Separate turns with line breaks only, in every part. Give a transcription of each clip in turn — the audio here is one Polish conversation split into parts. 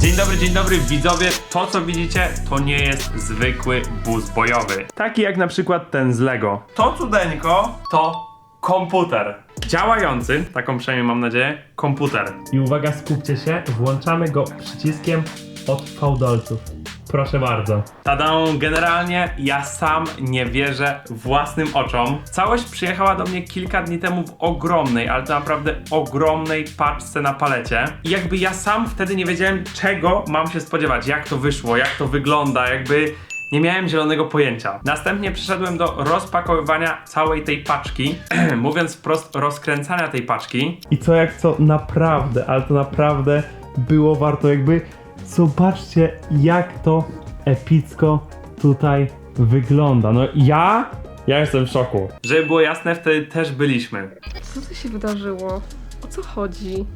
Dzień dobry, dzień dobry widzowie. To co widzicie to nie jest zwykły bus bojowy. Taki jak na przykład ten z Lego. To cudeńko to komputer. Działający, taką przynajmniej mam nadzieję, komputer.
I uwaga, skupcie się, włączamy go przyciskiem od fałdolców. Proszę bardzo.
Tadą, generalnie ja sam nie wierzę własnym oczom. Całość przyjechała do mnie kilka dni temu w ogromnej, ale to naprawdę ogromnej paczce na palecie. I jakby ja sam wtedy nie wiedziałem, czego mam się spodziewać, jak to wyszło, jak to wygląda, jakby nie miałem zielonego pojęcia. Następnie przeszedłem do rozpakowywania całej tej paczki, mówiąc wprost, rozkręcania tej paczki.
I co jak co, naprawdę, ale to naprawdę było warto, jakby zobaczcie jak to epicko tutaj wygląda. No ja, ja jestem w szoku.
Żeby było jasne, wtedy też byliśmy.
Co tu się wydarzyło? O co chodzi?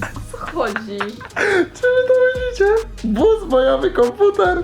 O co chodzi?
Czy wy to widzicie? Bus bojowy komputer.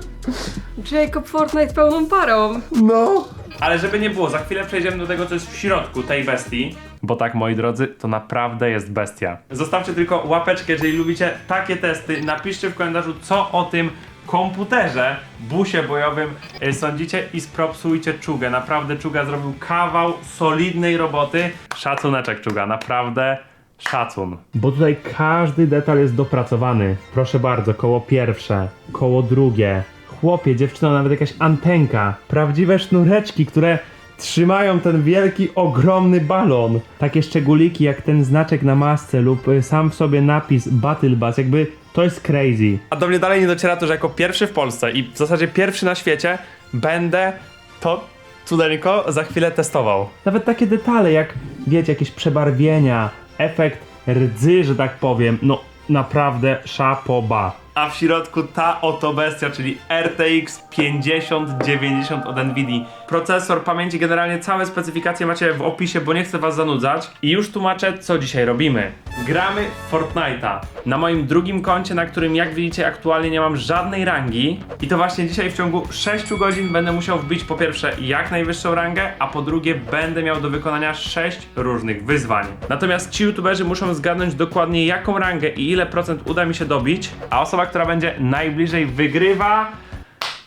Jacob Fortnite pełną parą.
No.
Ale żeby nie było, za chwilę przejdziemy do tego, co jest w środku tej bestii. Bo tak, moi drodzy, to naprawdę jest bestia. Zostawcie tylko łapeczkę, jeżeli lubicie takie testy. Napiszcie w komentarzu, co o tym komputerze, busie bojowym y, sądzicie i spropsujcie Czugę. Naprawdę Czuga zrobił kawał solidnej roboty. Szacuneczek Czuga, naprawdę szacun.
Bo tutaj każdy detal jest dopracowany. Proszę bardzo, koło pierwsze, koło drugie. Chłopie, dziewczyno, nawet jakaś antenka. Prawdziwe sznureczki, które trzymają ten wielki, ogromny balon. Takie szczególiki jak ten znaczek na masce lub y, sam w sobie napis Battle Bus, jakby to jest crazy.
A do mnie dalej nie dociera to, że jako pierwszy w Polsce i w zasadzie pierwszy na świecie będę to cudeńko za chwilę testował.
Nawet takie detale jak, wiecie, jakieś przebarwienia, efekt rdzy, że tak powiem. No, naprawdę szapoba.
A w środku ta oto bestia, czyli RTX 5090 od Nvidia. Procesor, pamięci, generalnie całe specyfikacje macie w opisie, bo nie chcę was zanudzać. I już tłumaczę, co dzisiaj robimy. Gramy Fortnite'a. Na moim drugim koncie, na którym jak widzicie aktualnie nie mam żadnej rangi. I to właśnie dzisiaj w ciągu 6 godzin będę musiał wbić po pierwsze jak najwyższą rangę, a po drugie będę miał do wykonania 6 różnych wyzwań. Natomiast ci youtuberzy muszą zgadnąć dokładnie jaką rangę i ile procent uda mi się dobić, a osoba, która będzie najbliżej wygrywa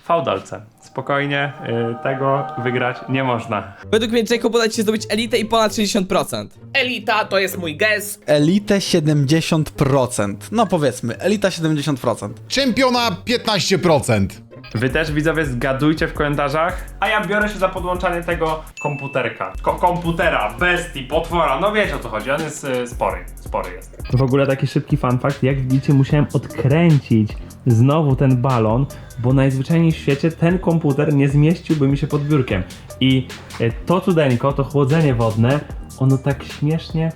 fałdolce. Spokojnie, yy, tego wygrać nie można.
Według mnie Jacob uda ci się zdobyć elitę i ponad 60%.
Elita to jest mój gest.
Elitę 70%. No powiedzmy, elita 70%.
Czempiona 15%.
Wy też widzowie zgadujcie w komentarzach, a ja biorę się za podłączanie tego komputerka. Ko komputera, bestii, potwora, no wiecie o co chodzi, on jest y, spory, spory jest.
W ogóle taki szybki fun fact, jak widzicie musiałem odkręcić znowu ten balon, bo najzwyczajniej w świecie ten komputer nie zmieściłby mi się pod biurkiem. I e, to cudeńko, to chłodzenie wodne, ono tak śmiesznie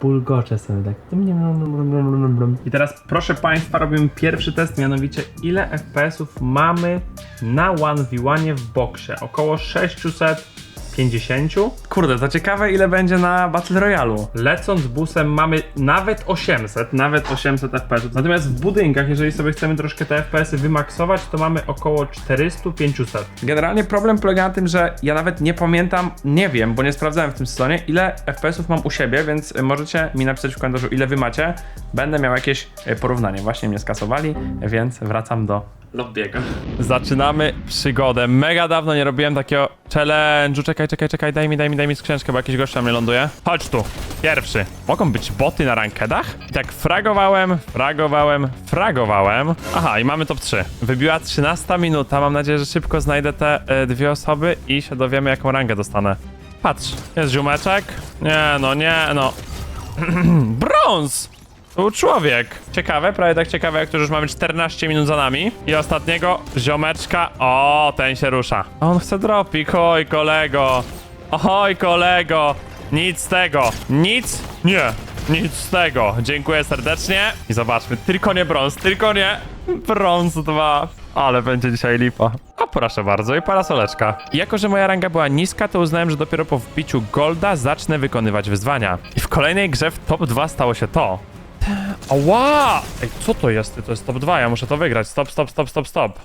bulgocze sobie tak. I teraz proszę Państwa robimy pierwszy test, mianowicie ile FPS-ów mamy na 1v1 w boksie? Około 600 50. Kurde, to ciekawe ile będzie na Battle Royalu. Lecąc busem mamy nawet 800, nawet 800 FPS. Natomiast w budynkach, jeżeli sobie chcemy troszkę te FPS-y wymaksować, to mamy około 400-500. Generalnie problem polega na tym, że ja nawet nie pamiętam, nie wiem, bo nie sprawdzałem w tym sezonie, ile FPS-ów mam u siebie, więc możecie mi napisać w komentarzu, ile wy macie. Będę miał jakieś y, porównanie. Właśnie mnie skasowali, więc wracam do lobbiego. Zaczynamy przygodę. Mega dawno nie robiłem takiego challenge'u. Czekaj, czekaj, czekaj, daj mi, daj mi, daj mi skrzyneczkę, bo jakiś gość na mnie ląduje. Chodź tu. Pierwszy. Mogą być boty na rankedach? I tak fragowałem, fragowałem, fragowałem. Aha, i mamy top 3. Wybiła 13 minuta. Mam nadzieję, że szybko znajdę te e, dwie osoby i się dowiemy, jaką rangę dostanę. Patrz, jest ziomeczek. Nie, no, nie, no. Brąz! Człowiek. Ciekawe, prawie tak ciekawe, jak to już mamy 14 minut za nami. I ostatniego ziomeczka. O, ten się rusza. On chce dropik, oj kolego. Oj kolego. Nic z tego. Nic? Nie. Nic z tego. Dziękuję serdecznie. I zobaczmy. Tylko nie brąz, tylko nie. Brąz 2. Ale będzie dzisiaj lipa. O, proszę bardzo, i parasoleczka. Jako, że moja ranga była niska, to uznałem, że dopiero po wbiciu Golda zacznę wykonywać wyzwania. I w kolejnej grze w top 2 stało się to. Ała! Ej, co to jest? To jest top 2, ja muszę to wygrać. Stop, stop, stop, stop, stop.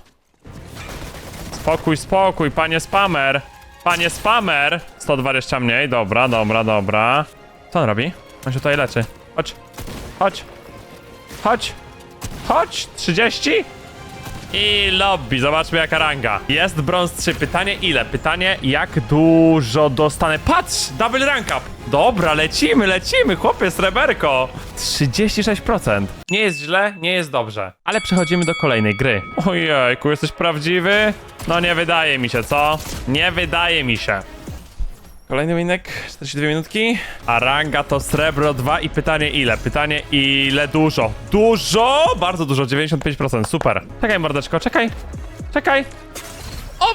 Spokój, spokój, panie spamer. Panie spamer! 120 mniej, dobra, dobra, dobra. Co on robi? On się tutaj leczy. Chodź. Chodź. Chodź. Chodź, 30. I lobby, zobaczmy jaka ranga. Jest brąz 3. Pytanie ile? Pytanie jak dużo dostanę. Patrz, double rank up. Dobra, lecimy, lecimy, chłopie, sreberko. 36%. Nie jest źle, nie jest dobrze. Ale przechodzimy do kolejnej gry. Ojejku, jesteś prawdziwy? No nie wydaje mi się, co? Nie wydaje mi się. Kolejny minek, 42 minutki. A ranga to srebro 2 i pytanie ile? Pytanie ile dużo? Dużo! Bardzo dużo, 95%, super. Czekaj mordeczko, czekaj. Czekaj. O!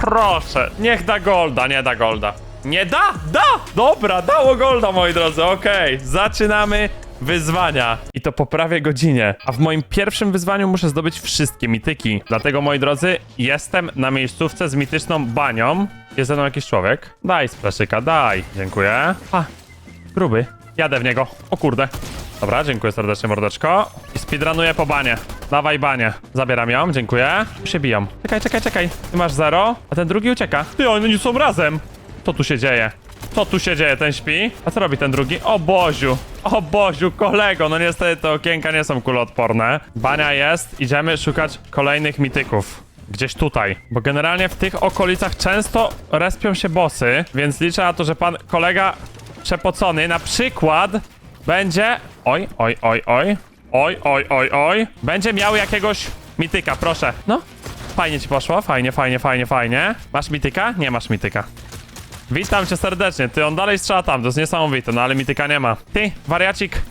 Proszę, niech da golda, nie da golda. Nie da? Da! Dobra, dało golda, moi drodzy, okej. Zaczynamy wyzwania. I to po prawie godzinie. A w moim pierwszym wyzwaniu muszę zdobyć wszystkie mityki. Dlatego, moi drodzy, jestem na miejscówce z mityczną banią. Jest ze mną jakiś człowiek? Daj splaszyka, daj. Dziękuję. A, gruby. Jadę w niego. O kurde. Dobra, dziękuję serdecznie, mordeczko. I speedrunuję po banie. Dawaj banie. Zabieram ją, dziękuję. Tu się biją. Czekaj, czekaj, czekaj. Ty masz zero, a ten drugi ucieka. Ty, oni są razem. Co tu się dzieje? Co tu się dzieje? Ten śpi? A co robi ten drugi? O Boziu! O Boziu, kolego! No niestety te okienka nie są kuloodporne. Bania jest. Idziemy szukać kolejnych mityków. Gdzieś tutaj. Bo generalnie w tych okolicach często respią się bossy, więc liczę na to, że pan kolega przepocony na przykład będzie... Oj, oj, oj, oj. Oj, oj, oj, oj. Będzie miał jakiegoś mityka, proszę. No. Fajnie ci poszło, fajnie, fajnie, fajnie, fajnie. Masz mityka? Nie masz mityka. Witam cię serdecznie. Ty, on dalej strzela tam, to jest niesamowite, no ale mityka nie ma. Ty, wariacik,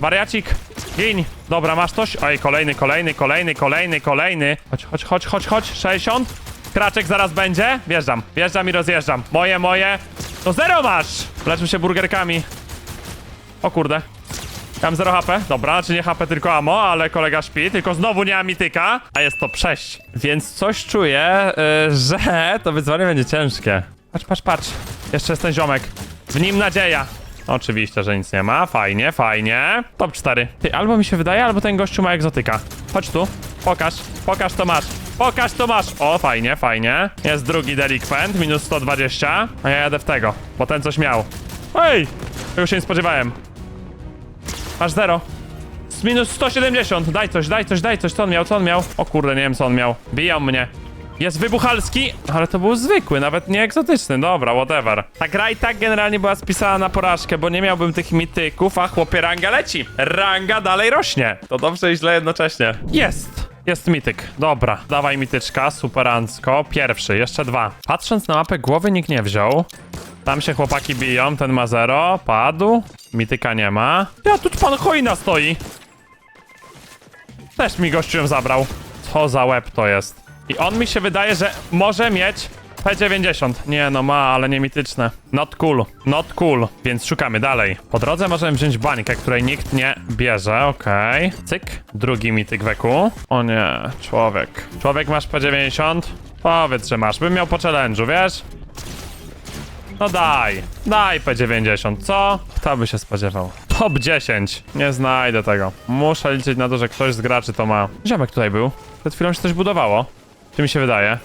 wariacik, gin. Dobra, masz coś? Oj, kolejny, kolejny, kolejny, kolejny, kolejny. Chodź, chodź, chodź, chodź, chodź, 60. Kraczek zaraz będzie. Wjeżdżam, wjeżdżam i rozjeżdżam. Moje, moje. No zero masz! Leczmy się burgerkami. O kurde. Mam 0 HP. Dobra, znaczy nie HP, tylko ammo, ale kolega śpi, tylko znowu nie ma mityka, a jest to przejść. Więc coś czuję, yy, że to wyzwanie będzie ciężkie. Patrz, patrz, patrz. Jeszcze jest ten ziomek. W nim nadzieja. Oczywiście, że nic nie ma. Fajnie, fajnie. Top 4. Ty, albo mi się wydaje, albo ten gościu ma egzotyka. Chodź tu. Pokaż. Pokaż, to masz. Pokaż, to masz. O, fajnie, fajnie. Jest drugi delikwent, minus 120. A ja jadę w tego, bo ten coś miał. Ej! Tego się nie spodziewałem. Masz zero. Z minus 170. Daj coś, daj coś, daj coś. Co on miał, co on miał? O kurde, nie wiem co on miał. Biją mnie. Jest wybuchalski, ale to był zwykły, nawet nie egzotyczny. Dobra, whatever. Ta gra i tak generalnie była spisana na porażkę, bo nie miałbym tych mityków, a chłopie ranga leci. Ranga dalej rośnie. To dobrze i źle jednocześnie. Jest. Jest mityk. Dobra, dawaj mityczka, superancko. Pierwszy, jeszcze dwa. Patrząc na mapę, głowy nikt nie wziął. Tam się chłopaki biją, ten ma zero, padł. Mityka nie ma. Ja, tu pan hojna stoi. Też mi gościu ją zabrał. Co za łeb to jest. I on mi się wydaje, że może mieć P90. Nie no ma, ale nie mityczne. Not cool, not cool. Więc szukamy dalej. Po drodze możemy wziąć bańkę, której nikt nie bierze, okej. Cyk. Drugi mityk weku. O nie, człowiek. Człowiek masz P90? Powiedz, że masz. Bym miał po challenge'u, wiesz? No daj, daj P90, co? Kto by się spodziewał? Top 10. Nie znajdę tego. Muszę liczyć na to, że ktoś z graczy to ma. Ziomek tutaj był. Przed chwilą się coś budowało. Czy mi się wydaje?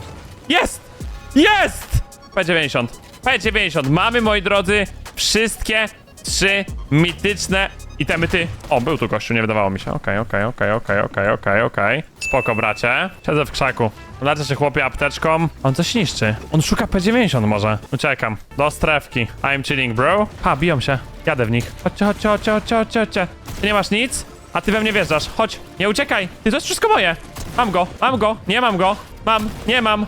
Jest! Jest! P90. P90. Mamy, moi drodzy, wszystkie trzy mityczne itemy. Ty. O, był tu gościu, nie wydawało mi się. Okej, okej, okej, okej, okej, okej, okej. Spoko, bracie. Siedzę w krzaku. Leczę się chłopie apteczką. On coś niszczy. On szuka P90 może. Uciekam. Do strefki. I'm chilling, bro. Ha, biją się. Jadę w nich. Chodźcie, chodźcie, chodźcie, chodźcie, chodźcie. Ty nie masz nic? A ty we mnie wjeżdżasz. Chodź, nie uciekaj. Ty, to jest wszystko moje. Mam go, mam go. Nie mam go. Mam, nie mam.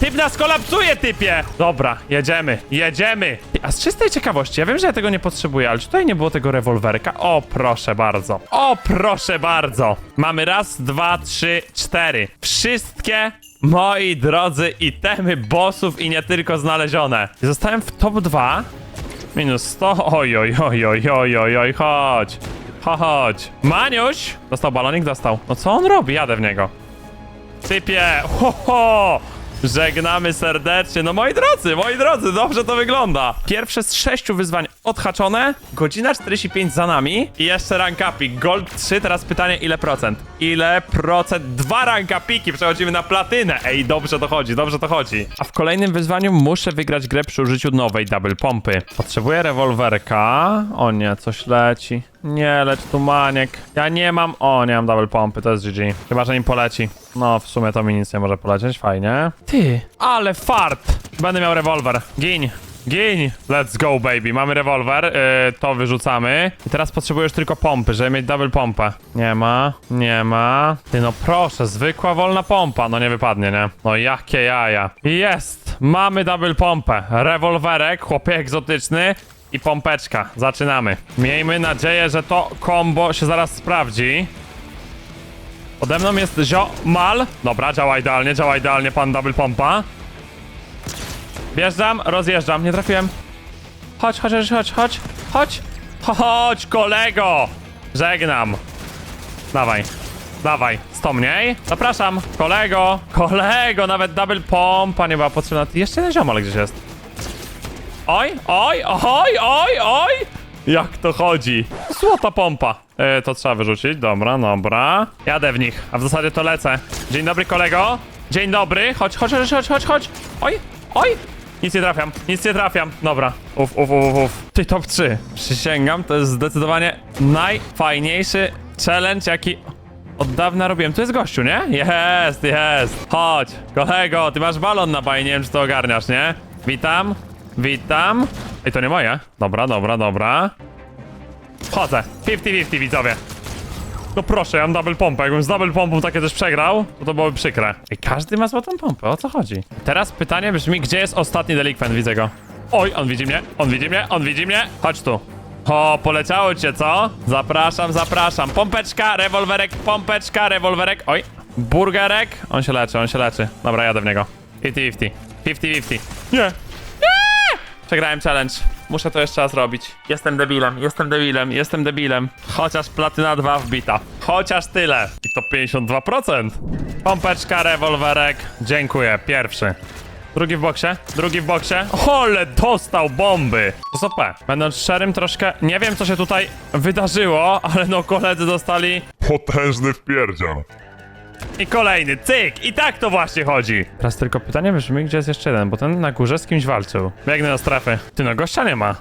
Typ nas kolapsuje, typie! Dobra, jedziemy, jedziemy! A z czystej ciekawości, ja wiem, że ja tego nie potrzebuję, ale czy tutaj nie było tego rewolwerka? O, proszę bardzo. O, proszę bardzo. Mamy raz, dwa, trzy, cztery. Wszystkie, moi drodzy, itemy bossów i nie tylko znalezione. Zostałem w top 2. Minus 100. Oj, oj, oj, oj, oj, oj, oj, chodź. Cho- Chodź. Maniuś! Dostał balonik, dostał. No co on robi? Jadę w niego. Typie! Ho, ho! Żegnamy serdecznie. No moi drodzy, moi drodzy, dobrze to wygląda. Pierwsze z sześciu wyzwań odhaczone. Godzina 45 za nami. I jeszcze rank upik. Gold 3, teraz pytanie ile procent? Ile procent? Dwa rank upiki, przechodzimy na platynę. Ej, dobrze to chodzi, dobrze to chodzi. A w kolejnym wyzwaniu muszę wygrać grę przy użyciu nowej double pompy. Potrzebuję rewolwerka. O nie, coś leci. Nie, lecz tu maniek. Ja nie mam... O, nie mam double pompy, to jest GG. Chyba, że nim poleci. No, w sumie to mi nic nie może polecieć, fajnie. Ty, ale fart! Będę miał rewolwer. Gin. Gin! Let's go, baby. Mamy rewolwer, yy, to wyrzucamy. I teraz potrzebujesz tylko pompy, żeby mieć double pompę. Nie ma, nie ma. Ty, no proszę, zwykła wolna pompa. No nie wypadnie, nie? No jakie jaja. Jest! Mamy double pompę. Rewolwerek, chłopie egzotyczny. I pompeczka. Zaczynamy. Miejmy nadzieję, że to combo się zaraz sprawdzi. Ode mną jest ziomal. Dobra, działa idealnie, działa idealnie pan double pompa. Wjeżdżam, rozjeżdżam, nie trafiłem. Chodź, chodź, chodź, chodź, chodź, chodź. Kolego! Żegnam. Dawaj, dawaj, sto mniej. Zapraszam, kolego, kolego, nawet double pompa nie była potrzebna. Jeszcze jeden ziomal gdzieś jest. Oj, oj, oj, oj, oj! Jak to chodzi? Złota pompa. E, to trzeba wyrzucić. Dobra, dobra. Jadę w nich, a w zasadzie to lecę. Dzień dobry, kolego. Dzień dobry. Chodź, chodź, chodź, chodź, chodź, chodź. Oj, oj. Nic nie trafiam, nic nie trafiam. Dobra. Uf, uf, uf, uf. Ty top 3. Przysięgam, to jest zdecydowanie najfajniejszy challenge, jaki od dawna robiłem. Tu jest gościu, nie? Jest, jest. Chodź, kolego, ty masz balon na baj, nie wiem czy to ogarniasz, nie? Witam, witam. Ej, to nie moje. Dobra, dobra, dobra. Chodzę. 50-50 widzowie. No proszę, ja mam double pompę. Jakbym z double pompą takie też przegrał, to to byłoby przykre. Ej, każdy ma złotą pompę, o co chodzi? Teraz pytanie brzmi, gdzie jest ostatni delikwent? Widzę go. Oj, on widzi mnie, on widzi mnie, on widzi mnie. Chodź tu. O, poleciało cię, co? Zapraszam, zapraszam. Pompeczka, rewolwerek, pompeczka, rewolwerek. Oj, burgerek. On się leczy, on się leczy. Dobra, jadę w niego. 50-50. 50-50. Nie, Przegrałem challenge. Muszę to jeszcze raz robić. Jestem debilem, jestem debilem, jestem debilem. Chociaż platyna 2 wbita. Chociaż tyle. I to 52%. Pompeczka, rewolwerek. Dziękuję. Pierwszy. Drugi w boksie, drugi w boksie. Ole, dostał bomby! To. Będąc szczerym, troszkę nie wiem, co się tutaj wydarzyło, ale no koledzy dostali
Potężny wpierdziel.
I kolejny, cyk! I tak to właśnie chodzi! Teraz tylko pytanie brzmi, gdzie jest jeszcze jeden, bo ten na górze z kimś walczył. Biegnę do strefy. Ty no, gościa nie ma.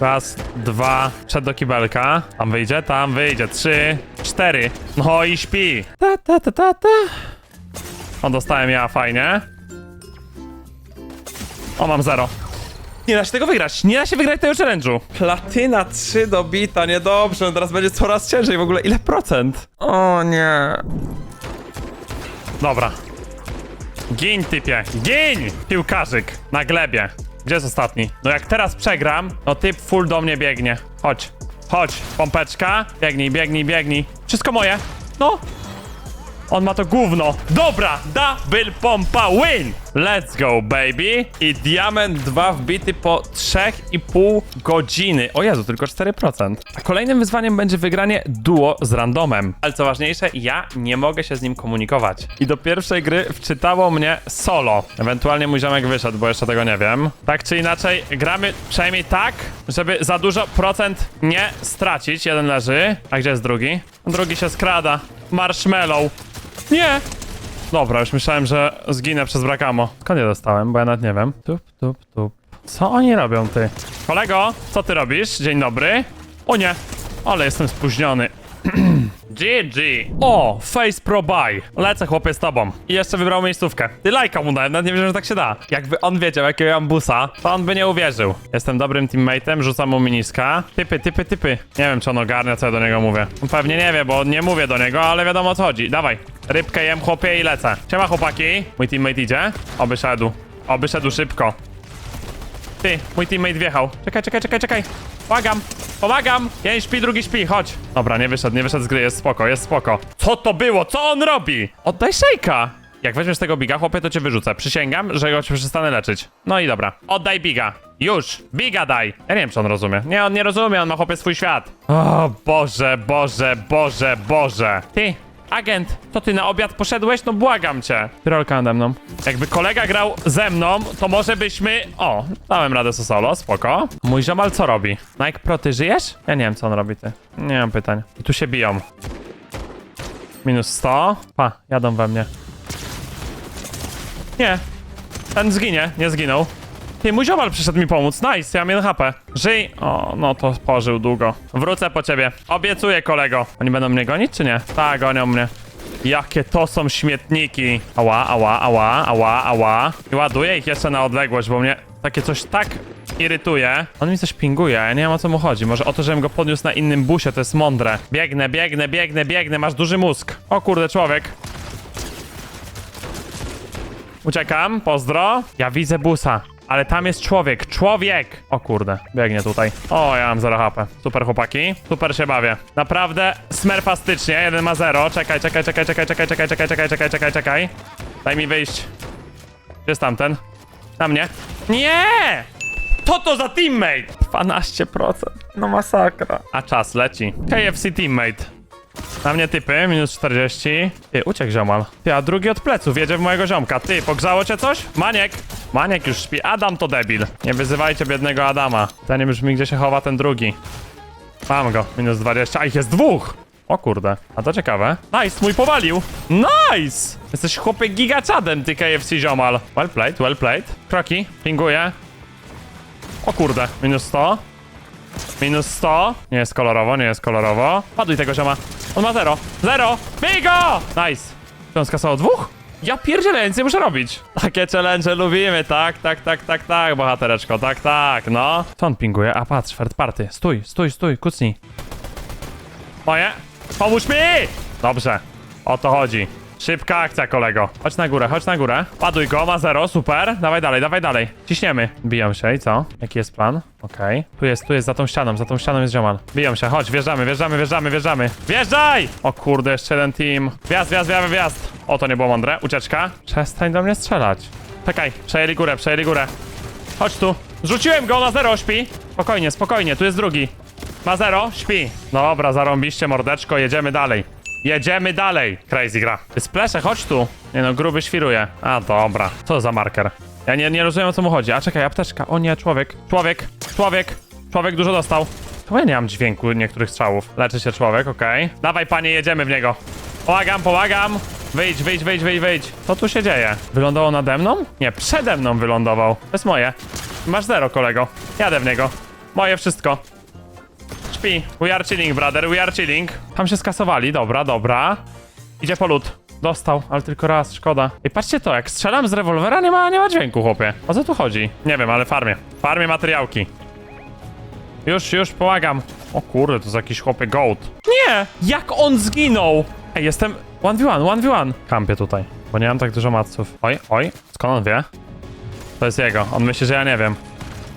Raz, dwa, przed do kibelka. Tam wyjdzie, tam wyjdzie. Trzy, cztery. No i śpi. Ta, ta, ta, ta, ta. O, dostałem ja, fajnie. O, mam zero. Nie da się tego wygrać, nie da się wygrać tego challenge'u. Platyna 3 dobita, niedobrze, teraz będzie coraz ciężej w ogóle. Ile procent? O nie. Dobra. Gin, typie. Gin! Piłkarzyk. Na glebie. Gdzie jest ostatni? No jak teraz przegram, no typ full do mnie biegnie. Chodź. Chodź. Pompeczka. Biegnij, biegnij, biegnij. Wszystko moje. No. On ma to gówno. Dobra, double pompa win! Let's go, baby! I diament 2 wbity po 3,5 godziny. O Jezu, tylko 4%. A kolejnym wyzwaniem będzie wygranie duo z randomem. Ale co ważniejsze, ja nie mogę się z nim komunikować. I do pierwszej gry wczytało mnie solo. Ewentualnie mój ziomek wyszedł, bo jeszcze tego nie wiem. Tak czy inaczej, gramy przynajmniej tak, żeby za dużo procent nie stracić. Jeden leży. A gdzie jest drugi? Drugi się skrada. Marshmallow. Nie! Dobra, już myślałem, że zginę przez brak ammo. Skąd je dostałem, bo ja nawet nie wiem. Tup, tup, tup. Co oni robią, ty? Kolego, co ty robisz? Dzień dobry. O nie, ale jestem spóźniony. GG. O, Face Pro Buy. Lecę chłopie z tobą. I jeszcze wybrał miejscówkę. Ty lajka mu dałem, nawet nie wierzę, że tak się da. Jakby on wiedział, jakiego ja mam busa, to on by nie uwierzył. Jestem dobrym teammateem, rzucam mu miniska. Typy, typy, typy. Nie wiem, czy on ogarnia, co ja do niego mówię. On pewnie nie wie, bo nie mówię do niego, ale wiadomo o co chodzi. Dawaj. Rybkę jem, chłopie, i lecę. Siema, chłopaki. Mój teammate idzie. Oby szedł. Oby szedł szybko. Ty, mój teammate wjechał. Czekaj, czekaj, czekaj, czekaj. Pomagam, pomagam. Jeden śpi, drugi śpi, chodź. Dobra, nie wyszedł, nie wyszedł z gry, jest spoko, jest spoko. Co to było? Co on robi? Oddaj szejka. Jak weźmiesz tego biga, chłopie, to cię wyrzucę. Przysięgam, że go cię przestanę leczyć. No i dobra. Oddaj biga. Już. Biga daj. Ja nie wiem, czy on rozumie. Nie, on nie rozumie, on ma chłopie swój świat. O, Boże, Boże, Boże, Boże. Ty, Agent, to ty na obiad poszedłeś? No błagam cię. Rolka nade mną. Jakby kolega grał ze mną, to może byśmy... O, dałem radę so solo, spoko. Mój ziomal co robi? Nike Pro, ty żyjesz? Ja nie wiem, co on robi, ty. Nie mam pytań. I tu się biją. Minus 100. Pa, jadą we mnie. Nie. Ten zginie, nie zginął. Ty, mój ziomal przyszedł mi pomóc. Nice, ja mam 1 HP. Żyj. O, no to pożył długo. Wrócę po ciebie. Obiecuję, kolego. Oni będą mnie gonić, czy nie? Tak, gonią mnie. Jakie to są śmietniki. Ała, ała, ała, ała, ała. I ładuję ich jeszcze na odległość, bo mnie takie coś tak irytuje. On mi coś pinguje, ja nie wiem o co mu chodzi. Może o to, żebym go podniósł na innym busie, to jest mądre. Biegnę, biegnę, biegnę, biegnę, masz duży mózg. O kurde, człowiek. Uciekam, pozdro. Ja widzę busa, ale tam jest człowiek, człowiek! O kurde, biegnie tutaj. O, ja mam 0 HP. Super chłopaki, super się bawię. Naprawdę smerfastycznie, jeden ma 0. Czekaj, czekaj, czekaj, czekaj, czekaj, czekaj, czekaj, czekaj, czekaj, czekaj, czekaj. Daj mi wyjść. Gdzie jest tamten? Na mnie. Nie! To to za teammate! 12%. No masakra. A czas leci. KFC teammate. Na mnie typy, minus 40. Ty, uciekł ziomal. Ty, a drugi od pleców jedzie w mojego ziomka. Ty, pogrzało cię coś? Maniek! Maniek już śpi. Adam to debil. Nie wyzywajcie biednego Adama. Zanim brzmi, gdzie się chowa ten drugi. Mam go, minus 20. A ich jest dwóch! O kurde, a to ciekawe. Nice, mój powalił! Nice! Jesteś chłopie gigaczadem, ty KFC ziomal. Well played, well played. Kroki, pinguję. O kurde, minus 100. Minus 100. Nie jest kolorowo, nie jest kolorowo. Paduj tego zioma. On ma 0. 0! Bij go! Nice. Czy on dwóch? Ja pierdzielę, ja nic nie muszę robić. Takie challenge lubimy, tak, tak, tak, tak, tak, bohatereczko, tak, tak, no. Co on pinguje? A patrz, third party. Stój, stój, stój, kucnij. Moje. Pomóż mi! Dobrze. O to chodzi. Szybka akcja, kolego. Chodź na górę, chodź na górę. Paduj go, ma zero, super. Dawaj dalej, dawaj dalej. Ciśniemy. Biją się i co? Jaki jest plan? Okej. Tu jest, tu jest, za tą ścianą, za tą ścianą jest ziomal. Biją się, chodź, wjeżdżamy, wjeżdżamy, wjeżdżamy, wjeżdżamy. Wjeżdżaj! O kurde, jeszcze jeden team. Wjazd, wjazd, wjazd, wjazd. O, to nie było mądre. Ucieczka. Przestań do mnie strzelać. Czekaj, przejęli górę, przejęli górę. Chodź tu. Zrzuciłem go na zero, śpi. Spokojnie, spokojnie, tu jest drugi. Ma zero, śpi. Dobra, zarąbiście mordeczko, jedziemy dalej. Jedziemy dalej. Crazy gra. Splesze, chodź tu. Nie no, gruby świruje. A, dobra. Co za marker? Ja nie, nie rozumiem o co mu chodzi. A czekaj, apteczka. O nie, człowiek. Człowiek. Człowiek. Człowiek dużo dostał. To ja nie mam dźwięku niektórych strzałów. Leczy się człowiek, okej. Dawaj, panie, jedziemy w niego. Pomagam, pomagam. Wyjdź, wyjdź, wyjdź, wyjdź, wyjdź. Co tu się dzieje? Wylądował nade mną? Nie, przede mną wylądował. To jest moje. Masz zero, kolego. Jadę w niego. Moje wszystko. Śpi. We are chilling, brother, we are chilling. Tam się skasowali, dobra, dobra. Idzie po lód. Dostał, ale tylko raz, szkoda. I patrzcie to, jak strzelam z rewolwera, nie ma, nie ma dźwięku, chłopie. O co tu chodzi? Nie wiem, ale farmię. Farmię materiałki. Już, już, pomagam. O kurde, to jest jakiś chłopie goat. Nie! Jak on zginął? Ej, jestem 1v1, 1v1. Kampię tutaj, bo nie mam tak dużo maców. Oj, oj, skąd on wie? To jest jego, on myśli, że ja nie wiem.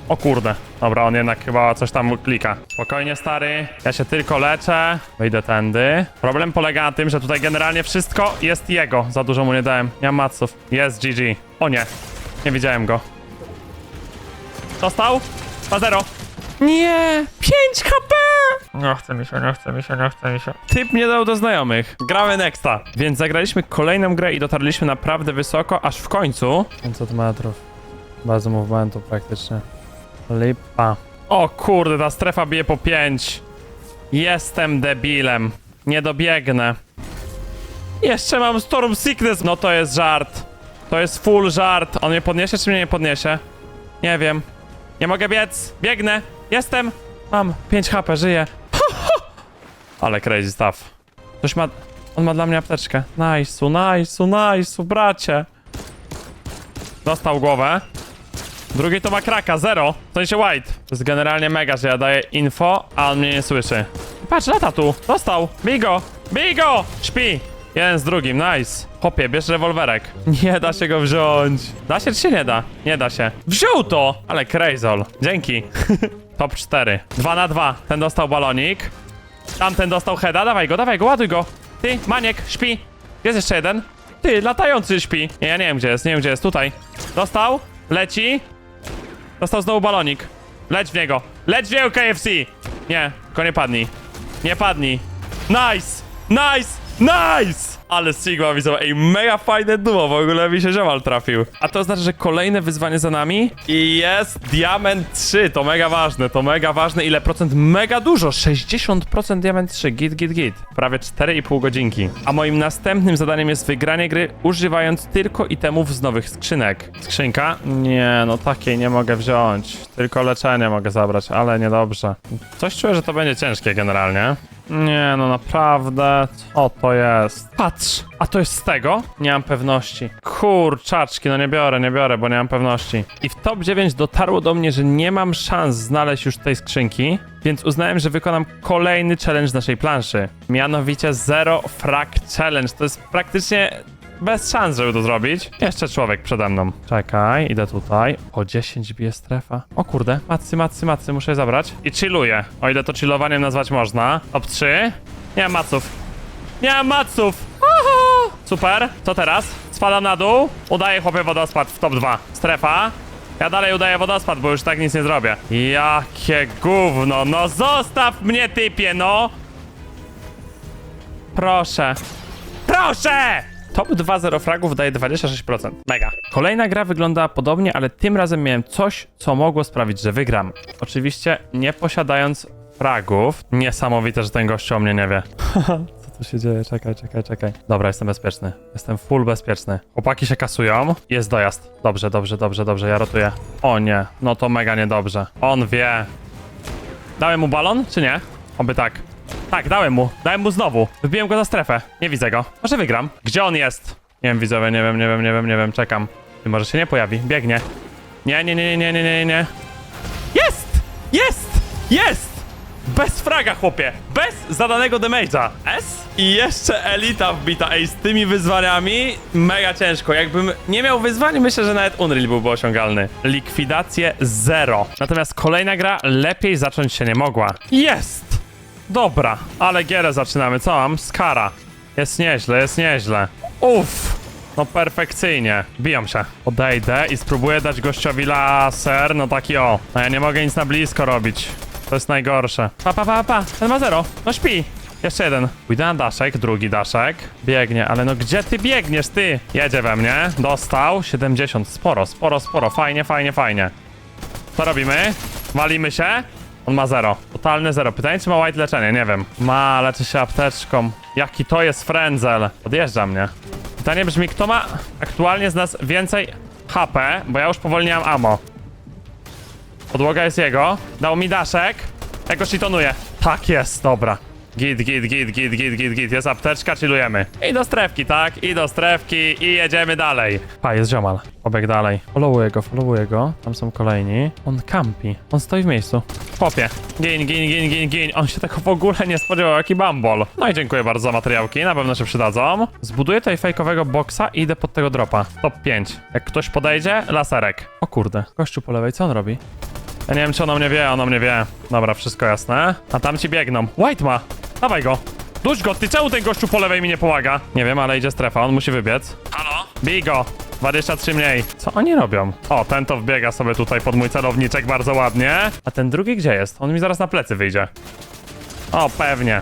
O kurde. Dobra, on jednak chyba coś tam klika. Spokojnie, stary. Ja się tylko leczę. Wyjdę tędy. Problem polega na tym, że tutaj generalnie wszystko jest jego. Za dużo mu nie dałem. Nie mam maców. Jest GG. O nie. Nie widziałem go. Dostał? Ma zero. Nie! 5 HP! Nie chce mi się, nie chce mi się, nie chce mi się. Typ nie dał do znajomych. Gramy nexta. Więc zagraliśmy kolejną grę i dotarliśmy naprawdę wysoko, aż w końcu... 500 metrów. Bardzo movementu praktycznie. Lipa. O kurde, ta strefa bije po 5. Jestem debilem. Nie dobiegnę. Jeszcze mam Storm Sickness. No to jest żart. To jest full żart. On mnie podniesie, czy mnie nie podniesie? Nie wiem. Nie mogę biec. Biegnę. Jestem. Mam 5 HP, żyję. Ale crazy stuff. Ktoś ma... On ma dla mnie apteczkę. Nice'u, nice'u, nice'u, bracie. Dostał głowę. Drugi to ma kraka, zero. W sensie white. To jest generalnie mega, że ja daję info, a on mnie nie słyszy. Patrz, lata tu. Dostał. Bij go. Bij go. Śpi. Jeden z drugim, nice. Chłopie, bierz rewolwerek. Nie da się go wziąć. Da się czy się nie da? Nie da się. Wziął to! Ale crazol. Dzięki. Top 4. 2 na 2. Ten dostał balonik. Tamten dostał heada. Dawaj go, dawaj go, ładuj go. Ty, Maniek, śpi. Jest jeszcze jeden. Ty, latający śpi. Nie, ja nie wiem gdzie jest, nie wiem gdzie jest. Tutaj. Dostał. Leci. Dostał znowu balonik. Leć w niego. Leć w niego KFC. Nie, tylko nie padnij. Nie padnij. Nice. Nice. Nice! Ale Sigma widzą, ej, mega fajne duo, w ogóle mi się ziomal trafił. A to oznacza, że kolejne wyzwanie za nami i jest Diament 3, to mega ważne, to mega ważne. Ile procent? Mega dużo, 60% Diament 3, git, git, git. Prawie 4,5 godzinki. A moim następnym zadaniem jest wygranie gry używając tylko itemów z nowych skrzynek. Skrzynka? Nie, no takiej nie mogę wziąć. Tylko leczenie mogę zabrać, ale niedobrze. Coś czuję, że to będzie ciężkie generalnie. Nie, no naprawdę, co to jest? Patrz, a to jest z tego? Nie mam pewności. Kurczaczki, no nie biorę, nie biorę, bo nie mam pewności. I w top 9 dotarło do mnie, że nie mam szans znaleźć już tej skrzynki, więc uznałem, że wykonam kolejny challenge naszej planszy. Mianowicie Zero Frag Challenge. To jest praktycznie bez szans, żeby to zrobić. Jeszcze człowiek przede mną. Czekaj, idę tutaj. O 10 bije strefa. O kurde, macy, macy, macy, muszę je zabrać. I chilluję. O ile to chillowaniem nazwać można. Top 3. Nie mam maców. Nie mam maców! Super, co teraz? Spadam na dół. Udaję chłopie wodospad w top 2. Strefa. Ja dalej udaję wodospad, bo już tak nic nie zrobię. Jakie gówno, no zostaw mnie typie, no! Proszę. Proszę! Top 2 0 fragów daje 26%. Mega. Kolejna gra wygląda podobnie, ale tym razem miałem coś, co mogło sprawić, że wygram. Oczywiście nie posiadając fragów. Niesamowite, że ten gościu o mnie nie wie. Co tu się dzieje? Czekaj, czekaj, czekaj. Dobra, jestem bezpieczny. Jestem full bezpieczny. Chłopaki się kasują. Jest dojazd. Dobrze, dobrze, dobrze, dobrze. Ja rotuję. O nie, no to mega niedobrze. On wie. Dałem mu balon, czy nie? Oby tak. Tak, dałem mu. Dałem mu znowu. Wybiłem go za strefę. Nie widzę go. Może wygram. Gdzie on jest? Nie wiem, widzowie, nie wiem, nie wiem, nie wiem, nie wiem. Czekam. Ty może się nie pojawi. Biegnie. Nie, nie, nie, nie, nie, nie, nie. Jest! Jest! Jest! Bez fraga, chłopie! Bez zadanego damage'a. S? I jeszcze elita wbita. Ej, z tymi wyzwaniami mega ciężko. Jakbym nie miał wyzwań, myślę, że nawet Unreal byłby osiągalny. Likwidację zero. Natomiast kolejna gra lepiej zacząć się nie mogła. Jest! Dobra, ale gierę zaczynamy. Co mam? Skara. Jest nieźle, jest nieźle. Uff! No perfekcyjnie. Biją się. Odejdę i spróbuję dać gościowi laser. No taki o. A ja nie mogę nic na blisko robić. To jest najgorsze. Pa, pa, pa, pa. Ten ma zero. No śpi. Jeszcze jeden. Pójdę na daszek, drugi daszek. Biegnie, ale no gdzie ty biegniesz, ty? Jedzie we mnie. Dostał. 70. Sporo, sporo, sporo. Fajnie, fajnie, fajnie. Co robimy? Walimy się? On ma zero. Totalne zero. Pytanie, czy ma white leczenie? Nie wiem. Ma, leczy się apteczką. Jaki to jest frędzel? Podjeżdża mnie. Pytanie brzmi, kto ma aktualnie z nas więcej HP, bo ja już mam ammo. Podłoga jest jego. Dał mi daszek. Ja go shitonuję. Tak jest, dobra. Git, git, git, git, git, git, git. Jest apteczka, chillujemy. I do strefki, tak? I do strefki i jedziemy dalej. Pa, jest ziomal. Pobieg dalej. Followuję go, followuję go. Tam są kolejni. On kampi. On stoi w miejscu. Popie. Gin, gin, gin, gin, gin. On się tego w ogóle nie spodziewał, jaki bambol. No i dziękuję bardzo za materiałki, na pewno się przydadzą. Zbuduję tutaj fejkowego boksa i idę pod tego dropa. Top 5. Jak ktoś podejdzie, laserek. O kurde. Gościu po lewej, co on robi? Ja nie wiem, czy ona mnie wie, ona mnie wie. Dobra, wszystko jasne. A tam ci biegną. White ma! Dawaj go! Duś go, ty czemu ten gościu po lewej mi nie pomaga? Nie wiem, ale idzie strefa, on musi wybiec. Halo? Bij go! 23 mniej. Co oni robią? O, ten to wbiega sobie tutaj pod mój celowniczek bardzo ładnie. A ten drugi gdzie jest? On mi zaraz na plecy wyjdzie. O, pewnie.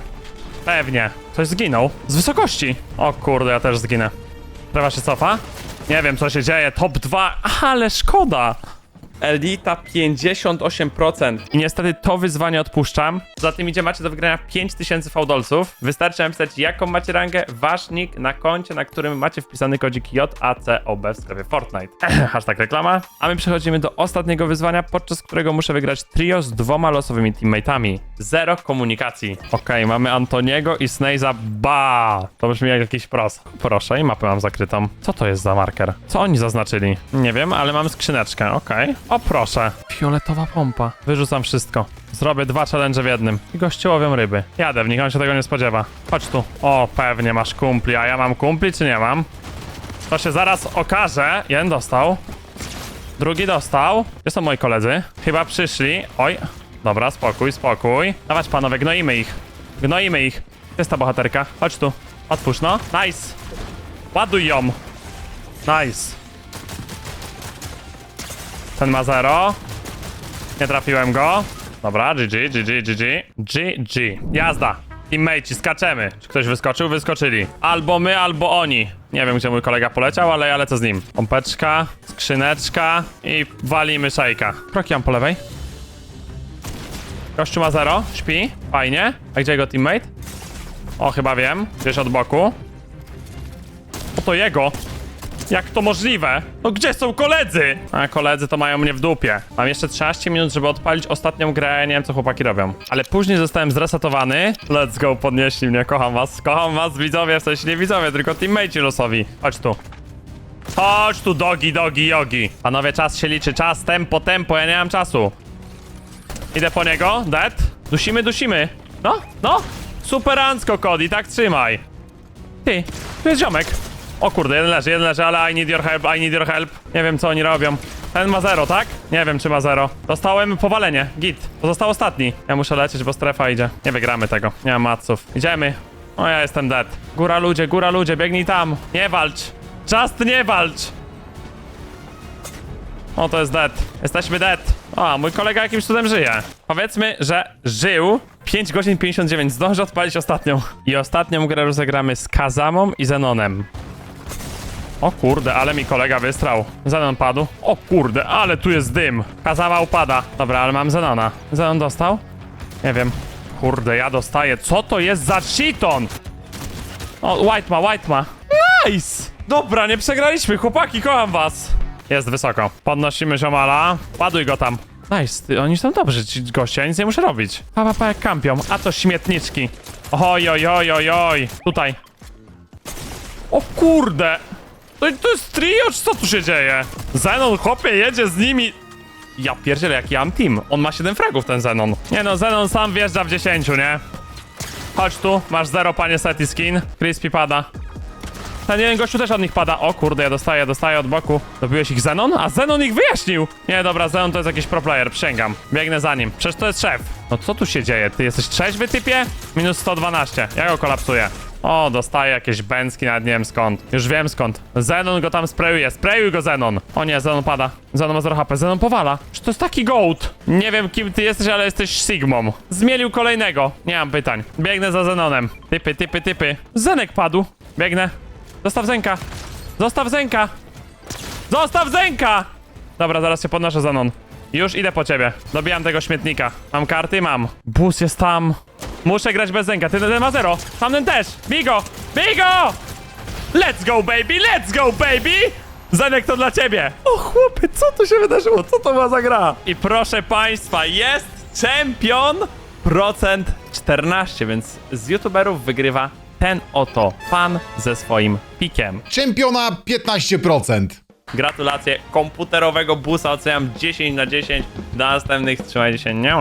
Pewnie. Coś zginął. Z wysokości. O kurde, ja też zginę. Strefa się cofa? Nie wiem, co się dzieje. Top 2, ale szkoda. Elita 58%. I niestety to wyzwanie odpuszczam. Za tym idzie macie do wygrania 5000 fałdolców. Wystarczy napisać jaką macie rangę, wasz nick na koncie, na którym macie wpisany kodzik JACOB w sklepie Fortnite. Hashtag reklama. A my przechodzimy do ostatniego wyzwania, podczas którego muszę wygrać trio z dwoma losowymi teammateami. Zero komunikacji. Okej, mamy Antoniego i Snaze'a. Ba! To brzmi jak jakiś pros. Proszę, i mapę mam zakrytą. Co to jest za marker? Co oni zaznaczyli? Nie wiem, ale mam skrzyneczkę, okej. O proszę. Fioletowa pompa. Wyrzucam wszystko. Zrobię dwa challenge w jednym. I goście łowią ryby. Jadę w nich, on się tego nie spodziewa. Chodź tu. O, pewnie masz kumpli, a ja mam kumpli czy nie mam? To się zaraz okaże. Jeden dostał. Drugi dostał. Gdzie są moi koledzy? Chyba przyszli. Oj. Dobra, spokój, spokój. Dawać panowie, gnoimy ich. Gnoimy ich. Gdzie jest ta bohaterka? Chodź tu. Otwórz no. Nice. Ładuj ją. Nice. Ten ma zero. Nie trafiłem go. Dobra, GG, GG, GG. GG. Jazda. Teammateci, skaczemy. Czy ktoś wyskoczył? Wyskoczyli. Albo my, albo oni. Nie wiem, gdzie mój kolega poleciał, ale ja lecę z nim. Pompeczka, skrzyneczka i walimy szejka. Kroki mam po lewej. Gościu ma zero, śpi. Fajnie. A gdzie jego teammate? O, chyba wiem. Gdzieś od boku. O, to jego. Jak to możliwe? No gdzie są koledzy? A koledzy to mają mnie w dupie. Mam jeszcze 13 minut, żeby odpalić ostatnią grę, nie wiem co chłopaki robią. Ale później zostałem zresetowany. Let's go, podnieśli mnie, kocham was. Kocham was, widzowie, w sensie nie widzowie, tylko teammateci losowi. Chodź tu. Chodź tu, dogi, dogi, jogi. Panowie, czas się liczy, czas, tempo, tempo, ja nie mam czasu. Idę po niego, dead. Dusimy, dusimy. No, no. Superancko, Cody, tak trzymaj. Ty, tu jest ziomek. O kurde, jeden leży, jeden leży, ale I need your help, I need your help. Nie wiem, co oni robią. Ten ma zero, tak? Nie wiem, czy ma zero. Dostałem powalenie, git. To został ostatni. Ja muszę lecieć, bo strefa idzie. Nie wygramy tego, nie mam maców. Idziemy. O, ja jestem dead. Góra ludzie, góra ludzie, biegnij tam. Nie walcz. Just nie walcz. O, to jest dead. Jesteśmy dead. O, mój kolega jakimś cudem żyje. Powiedzmy, że żył 5 godzin 59. Zdąży odpalić ostatnią. I ostatnią grę rozegramy z Kazamą i Zenonem. O kurde, ale mi kolega wystrał. Zenon padł. O kurde, ale tu jest dym. Kazama upada. Dobra, ale mam Zenona. Zenon dostał? Nie wiem. Kurde, ja dostaję. Co to jest za cheaton? O, White ma, White ma. Nice! Dobra, nie przegraliśmy, chłopaki, kocham was. Jest wysoko. Podnosimy ziomala. Ładuj go tam. Nice, ty, oni są dobrzy, ci goście, ja nic nie muszę robić. Pa, pa, pa, jak kampią. A to śmietniczki. Oj, oj, oj, oj, oj. Tutaj. O kurde! To, to jest trio, czy co tu się dzieje? Zenon, chłopie, jedzie z nimi. Ja pierdzielę, jaki ja mam team. On ma 7 fragów, ten Zenon. Nie no, Zenon sam wjeżdża w 10, nie? Chodź tu, masz zero, panie Seti Skin. Crispy pada. Ten jeden gościu też od nich pada. O kurde, ja dostaję, dostaję od boku. Dobiłeś ich Zenon? A Zenon ich wyjaśnił! Nie, dobra, Zenon to jest jakiś pro player, przysięgam. Biegnę za nim. Przecież to jest szef. No co tu się dzieje? Ty jesteś trzeźwy, typie? Minus 112. Ja go kolapsuję. O, dostaję jakieś bęcki, nawet nie wiem skąd. Już wiem skąd. Zenon go tam sprayuje. Sprayuj go, Zenon. O nie, Zenon pada. Zenon ma 0 HP. Zenon powala. Czy to jest taki goat? Nie wiem, kim ty jesteś, ale jesteś Sigmą. Zmielił kolejnego. Nie mam pytań. Biegnę za Zenonem. Typy, typy, typy. Zenek padł. Biegnę. Zostaw Zenka! Zostaw Zenka! Zostaw Zenka! Dobra, zaraz się podnoszę, Zanon. Już idę po ciebie. Dobijam tego śmietnika. Mam karty? Mam. Bus jest tam. Muszę grać bez Zenka. Ty ten ma zero. Tamten też. Bigo! Bigo! Let's go, baby! Let's go, baby! Zenek to dla ciebie! O chłopy, co tu się wydarzyło? Co to była za gra? I proszę państwa, jest czempion! Procent 14, więc z youtuberów wygrywa ten oto pan ze swoim pikiem.
Czempiona 15%.
Gratulacje komputerowego busa oceniam 10 na 10. Do następnych trzymajcie się. Nie.